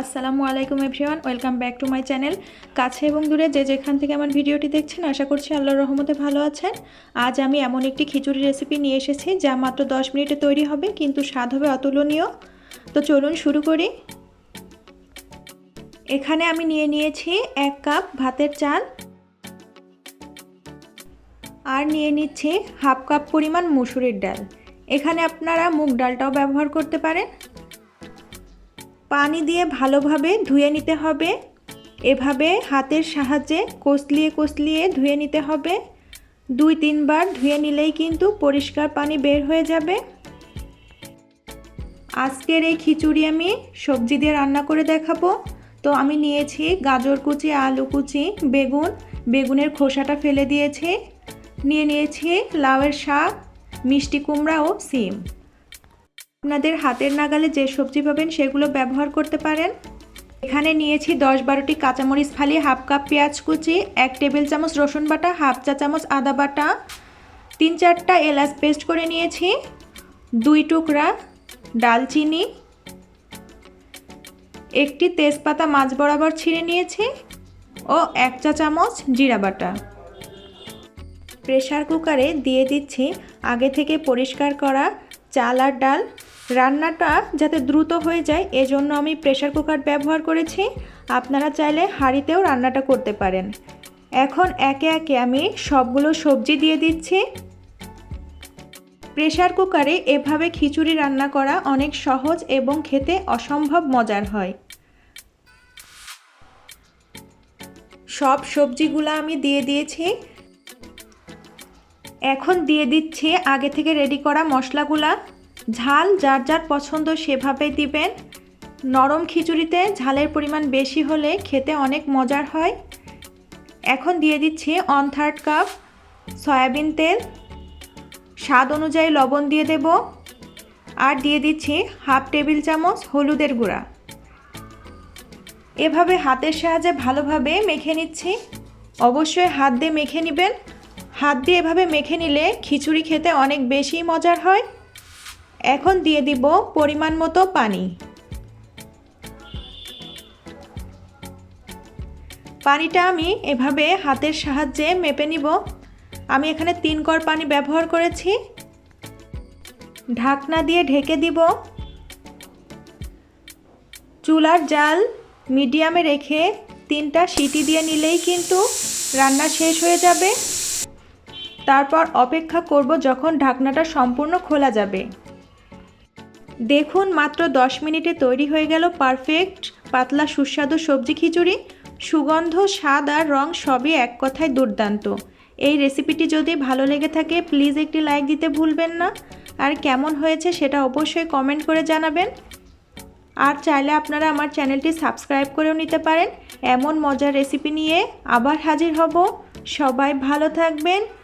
আসসালামু আলাইকুম everyone, welcome back to my channel. কাছে এবং দূরে যে যেখান থেকে আমার ভিডিওটি দেখছেন, আশা করছি আল্লাহর রহমতে ভালো আছেন। আজ আমি এমন একটি খিচুড়ি রেসিপি নিয়ে এসেছি, যা মাত্র দশ মিনিটে তৈরি হবে, কিন্তু স্বাদ হবে অতুলনীয়। তো চলুন শুরু করি। এখানে আমি নিয়ে নিয়েছি এক কাপ ভাতের চাল আর নিয়ে নিচ্ছি হাফ কাপ পরিমাণ মুসুরির ডাল। এখানে আপনারা মুগ ডালটাও ব্যবহার করতে পারেন। পানি দিয়ে ভালোভাবে ধুয়ে নিতে হবে। এভাবে হাতের সাহায্যে কষলিয়ে কষলিয়ে ধুয়ে নিতে হবে। দুই তিনবার ধুয়ে নিলেই কিন্তু পরিষ্কার পানি বের হয়ে যাবে। আজকের এই খিচুড়ি আমি সবজি দিয়ে রান্না করে দেখাবো। তো আমি নিয়েছি গাজর কুচি, আলু কুচি, বেগুন। বেগুনের খোসাটা ফেলে দিয়েছি। নিয়ে নিয়েছি লাউয়ের শাক, মিষ্টি কুমড়া ও সিম। আপনাদের হাতের নাগালে যে সবজি পাবেন সেগুলো ব্যবহার করতে পারেন। এখানে নিয়েছি দশ বারোটি কাঁচামরিচ ফালি, হাফ কাপ পেঁয়াজ কুচি, এক টেবিল চামচ রসুন বাটা, হাফ চা চামচ আদা বাটা, তিন চারটা এলাচ পেস্ট করে নিয়েছি, দুই টুকরা ডালচিনি, একটি তেজপাতা মাছ বরাবর ছিঁড়ে নিয়েছি ও এক চা চামচ জিরা বাটা। প্রেশার কুকারে দিয়ে দিচ্ছি আগে থেকে পরিষ্কার করা চাল আর ডাল। রান্নাটা যাতে দ্রুত হয়ে যায়, এজন্য আমি প্রেশার কুকার ব্যবহার করেছি। আপনারা চাইলে হাঁড়িতেও রান্নাটা করতে পারেন। এখন একে একে আমি সবগুলো সবজি দিয়ে দিচ্ছি। প্রেশার কুকারে এভাবে খিচুড়ি রান্না করা অনেক সহজ এবং খেতে অসম্ভব মজার হয়। সব সবজিগুলো আমি দিয়ে দিয়েছি। এখন দিয়ে দিচ্ছি আগে থেকে রেডি করা মশলাগুলা। ঝাল যার যার পছন্দ সেভাবে দিবেন। নরম খিচুড়িতে ঝালের পরিমাণ বেশি হলে খেতে অনেক মজার হয়। এখন দিয়ে দিচ্ছি অন থার্ড কাপ সয়াবিন তেল। স্বাদ অনুযায়ী লবণ দিয়ে দেব। আর দিয়ে দিচ্ছি হাফ টেবিল চামচ হলুদের গুঁড়া। এভাবে হাতের সাহায্যে ভালোভাবে মেখে নিচ্ছি। অবশ্যই হাত দিয়ে মেখে নেবেন। হাত দিয়ে এভাবে মেখে নিলে খিচুড়ি খেতে অনেক বেশি মজার হয়। এখন দিয়ে দিব পরিমাণ মতো পানি। পানিটা আমি এভাবে হাতের সাহায্যে মেপে নিব। আমি এখানে তিন কর পানি ব্যবহার করেছি। ঢাকনা দিয়ে ঢেকে দিব। চুলার জাল মিডিয়ামে রেখে তিনটা সিটি দিয়ে নিলেই কিন্তু রান্না শেষ হয়ে যাবে। তারপর অপেক্ষা করব যখন ঢাকনাটা সম্পূর্ণ খোলা যাবে। দেখুন, মাত্র দশ মিনিটে তৈরি হয়ে গেল পারফেক্ট, পাতলা, সুস্বাদু সবজি খিচুড়ি। সুগন্ধ, স্বাদ আর রং সবই এক কথায় দুর্দান্ত। এই রেসিপিটি যদি ভালো লেগে থাকে, প্লিজ একটি লাইক দিতে ভুলবেন না। আর কেমন হয়েছে সেটা অবশ্যই কমেন্ট করে জানাবেন। আর চাইলে আপনারা আমার চ্যানেলটি সাবস্ক্রাইব করেও নিতে পারেন। এমন মজার রেসিপি নিয়ে আবার হাজির হব। সবাই ভালো থাকবেন।